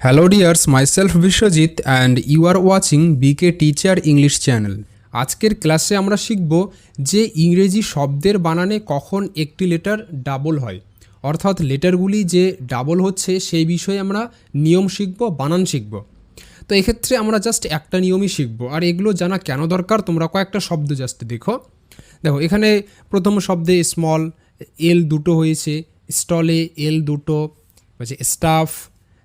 Hello dears, myself Vishwajit and you are watching BK teacher English channel আজকের ক্লাসে আমরা শিখব যে ইংরেজি শব্দের বানানে কখন একটি লেটার ডাবল হয়। অর্থাৎ লেটারগুলি যে ডাবল হচ্ছে সেই বিষয়ে আমরা নিয়ম শিখব বানান শিখব। তো এক্ষেত্রে আমরা জাস্ট একটা নিয়মই শিখব। আর এগুলো জানা কেন দরকার? তোমরা কয়েকটা শব্দ জাস্ট দেখো। দেখো এখানে প্রথম শব্দে স্মল এল দুটো হয়েছে স্টলে এল দুটো হচ্ছে স্টাফ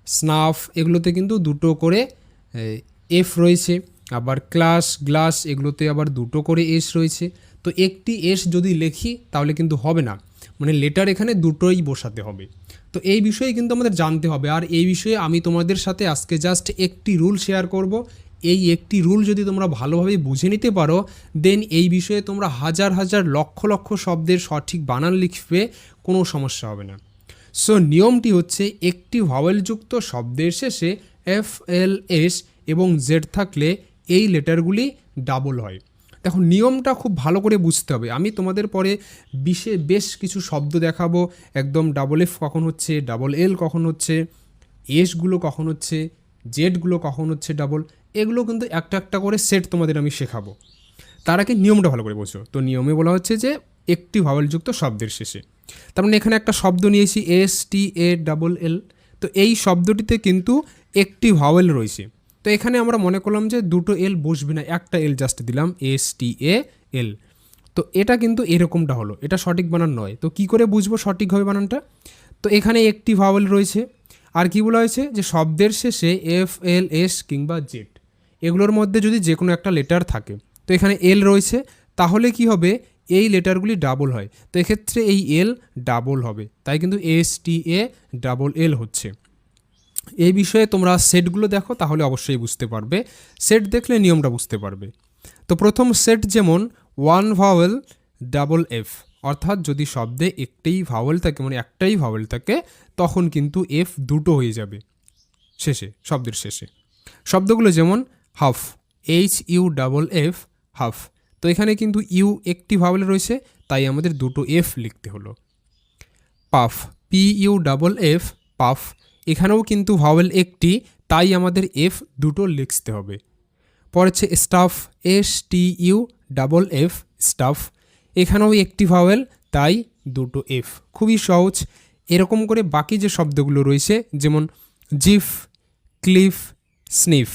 স্নাফ এগুলোতে কিন্তু দুটো করে এফ রয়েছে। আবার ক্লাস, গ্লাস এগুলোতে আবার দুটো করে এস রয়েছে। তো একটি এস যদি লেখি তাহলে কিন্তু হবে না। মানে লেটার এখানে দুটোই বসাতে হবে। তো এই বিষয়ে কিন্তু আমাদের জানতে হবে। আর এই বিষয়ে আমি তোমাদের সাথে আজকে জাস্ট একটি রুল শেয়ার করব। এই একটি রুল যদি তোমরা ভালোভাবে বুঝে নিতে পারো দেন এই বিষয়ে তোমরা হাজার হাজার লক্ষ লক্ষ শব্দের সঠিক বানান লিখবে, কোনো সমস্যা হবে না। সো নিয়মটি হচ্ছে একটি ভাওয়েলযুক্ত শব্দের শেষে এফ এল এস এবং জেড থাকলে এই লেটারগুলি ডাবল হয়। দেখো, নিয়মটা খুব ভালো করে বুঝতে হবে। আমি তোমাদের পরে বিশে, বেশ কিছু শব্দ দেখাবো। একদম ডাবল এফ কখন হচ্ছে ডাবল এল কখন হচ্ছে এসগুলো কখন হচ্ছে জেডগুলো কখন হচ্ছে ডাবল এগুলো কিন্তু একটা একটা করে সেট তোমাদের আমি শেখাবো। তার আগে নিয়মটা ভালো করে বোঝো। তো নিয়মে বলা হচ্ছে যে একটি ভাওয়েলযুক্ত শব্দের শেষে। তার মানে এখানে একটা শব্দ নিয়েছি, এস, টি, এ, ডাবল এল। তো এই শব্দটিতে কিন্তু একটি ভাওয়েল রয়েছে। তো এখানে আমরা মনে করলাম যে দুটো এল বসবে না, একটা এল জাস্ট দিলাম, এস, টি, এ, এল। তো এটা কিন্তু এরকমটা হলো, এটা সঠিক বানান নয়। তো কি করে বুঝব সঠিকভাবে বানানটা? তো এখানে একটি ভাওয়েল রয়েছে। আর কি বলা হয়েছে? যে শব্দের শেষে এফ, এল, এস কিংবা জেড, এগুলোর মধ্যে যদি যে কোনো একটা লেটার থাকে, তো এখানে এল রয়েছে। তাহলে কি হবে? এই লেটারগুলি ডাবল হয়। তো এক্ষেত্রে এই এল ডাবল হবে। তাই কিন্তু এস টি এ ডাবল এল হচ্ছে। এই বিষয়ে তোমরা সেটগুলো দেখো, তাহলে অবশ্যই বুঝতে পারবে। সেট দেখলে নিয়মটা বুঝতে পারবে। তো প্রথম সেট যেমন ওয়ান ভাওয়েল ডাবল এফ অর্থাৎ যদি শব্দে একটাই ভাওয়েল থাকে মানে একটাই ভাওয়েল থাকে, তখন কিন্তু এফ দুটো হয়ে যাবে। শেষে, শব্দের শেষে। শব্দগুলো যেমন half H U double F half তো এখানে কিন্তু ইউ একটি ভাওয়েল রয়েছে, তাই আমাদের দুটো এফ লিখতে হলো। Puff P U double F puff, এখানেও কিন্তু ভাওয়েল একটি, তাই আমাদের এফ দুটো লিখতে হবে। পরে হচ্ছে stuff S T U double F stuff এখানেও একটি ভাওয়েল তাই দুটো এফ খুবই সহজ, এরকম করে বাকি যে শব্দগুলো রয়েছে, যেমন জিফ ক্লিফ স্নিফ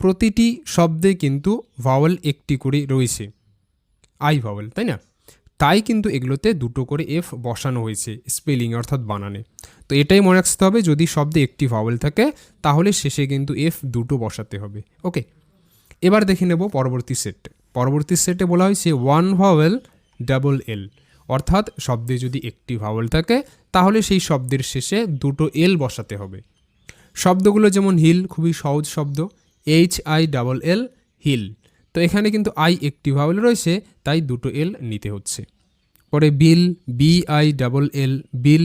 প্রতিটি শব্দে কিন্তু ভাওয়েল একটি করে রয়েছে। আই ভাওয়েল, তাই না? তাই কিন্তু এগুলোতে দুটো করে এফ বসানো হয়েছে স্পেলিং অর্থাৎ বানানে। তো এটাই মনে রাখতে হবে, যদি শব্দে একটি ভাওয়েল থাকে, তাহলে শেষে কিন্তু এফ দুটো বসাতে হবে। ওকে? এবার দেখে নেব পরবর্তী সেট পরবর্তী সেটে বলা হয়েছে ওয়ান ভাওয়েল ডাবল এল অর্থাৎ শব্দে যদি একটি ভাওয়েল থাকে, তাহলে সেই শব্দের শেষে দুটো এল বসাতে হবে। শব্দগুলো যেমন হিল, খুবই সহজ শব্দ H I double L hill তো এখানে কিন্তু আই একটি ভাওয়েল রয়েছে, তাই দুটো এল নিতে হচ্ছে। পরে bill B I double L bill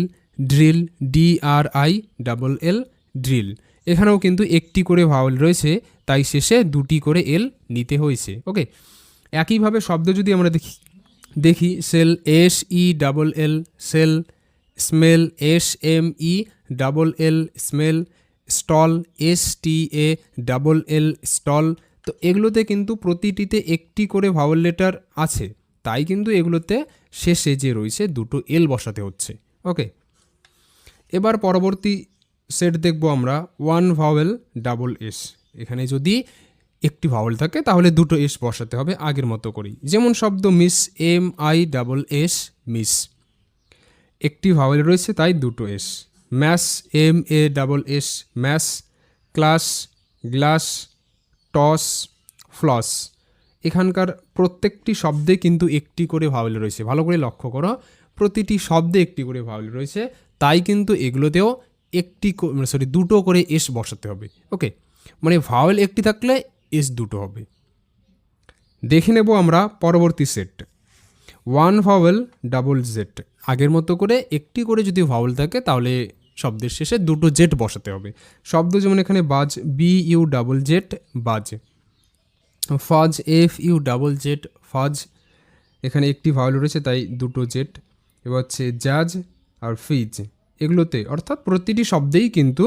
drill D R I double L drill এখানেও কিন্তু একটি করে ভাওয়েল রয়েছে, তাই শেষে দুটি করে এল নিতে হয়েছে ওকে একইভাবে শব্দ যদি আমরা দেখি দেখি sell S E double L sell smell S M E double L smell stall S T A double L stall তো এগুলোতে কিন্তু প্রতিটিতে একটি করে ভাওয়েল লেটার আছে। তাই কিন্তু এগুলোতে শেষে যে রয়েছে দুটো এল বসাতে হচ্ছে। ওকে এবার পরবর্তী সেট দেখব আমরা। ওয়ান ভাওয়েল ডাবল এস এখানে যদি একটি ভাওয়েল থাকে, তাহলে দুটো এস বসাতে হবে আগের মতো করেই। যেমন শব্দ miss M I double S miss একটি ভাওয়েল রয়েছে, তাই দুটো S mass M A double S mass class glass toss, floss. এখানকার প্রত্যেকটি শব্দে কিন্তু একটি করে ভাওয়েল রয়েছে। ভালো করে লক্ষ্য করো, প্রতিটি শব্দে একটি করে ভাওয়েল রয়েছে। তাই কিন্তু এগুলোতেও একটি সরি দুটো করে এস বসাতে হবে। ওকে মানে ভাওয়েল একটি থাকলে এস দুটো হবে। দেখে নেব আমরা পরবর্তী set one vowel double Z আগের মতো করে একটি করে যদি ভাওয়েল থাকে, তাহলে শব্দের শেষে দুটো জেট বসাতে হবে। শব্দ যেমন এখানে বাজ বি ইউ ডাবল জেট বাজ। ফাজ এফ ইউ ডাবল জেট ফাজ। এখানে একটি ভাওয়েল রয়েছে, তাই দুটো জেট। এবার হচ্ছে জাজ আর ফিজ। এগুলোতে অর্থাৎ প্রতিটি শব্দেই কিন্তু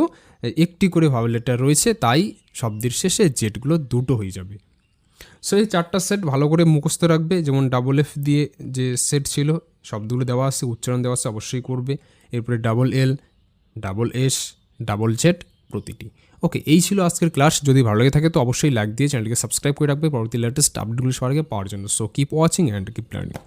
একটি করে ভাব লেটার রয়েছে, তাই শব্দের শেষে জেটগুলো দুটো হয়ে যাবে। সো এই চারটা সেট ভালো করে মুখস্থ রাখবে। যেমন ডাবল এফ দিয়ে যে সেট ছিল, শব্দগুলো দেওয়া আছে, উচ্চারণ দেওয়া আছে, অবশ্যই করবে। এরপরে double L double S double Z প্রতিটি। ওকে এই ছিল আজকের ক্লাস যদি ভালো লাগে থাকে তো অবশ্যই লাইক দিয়ে চ্যানেলকে সাবস্ক্রাইব করে রাখবে। পরবর্তী লেটেস্ট আপডেটগুলো সবার পাওয়ার জন্য। So keep watching and keep learning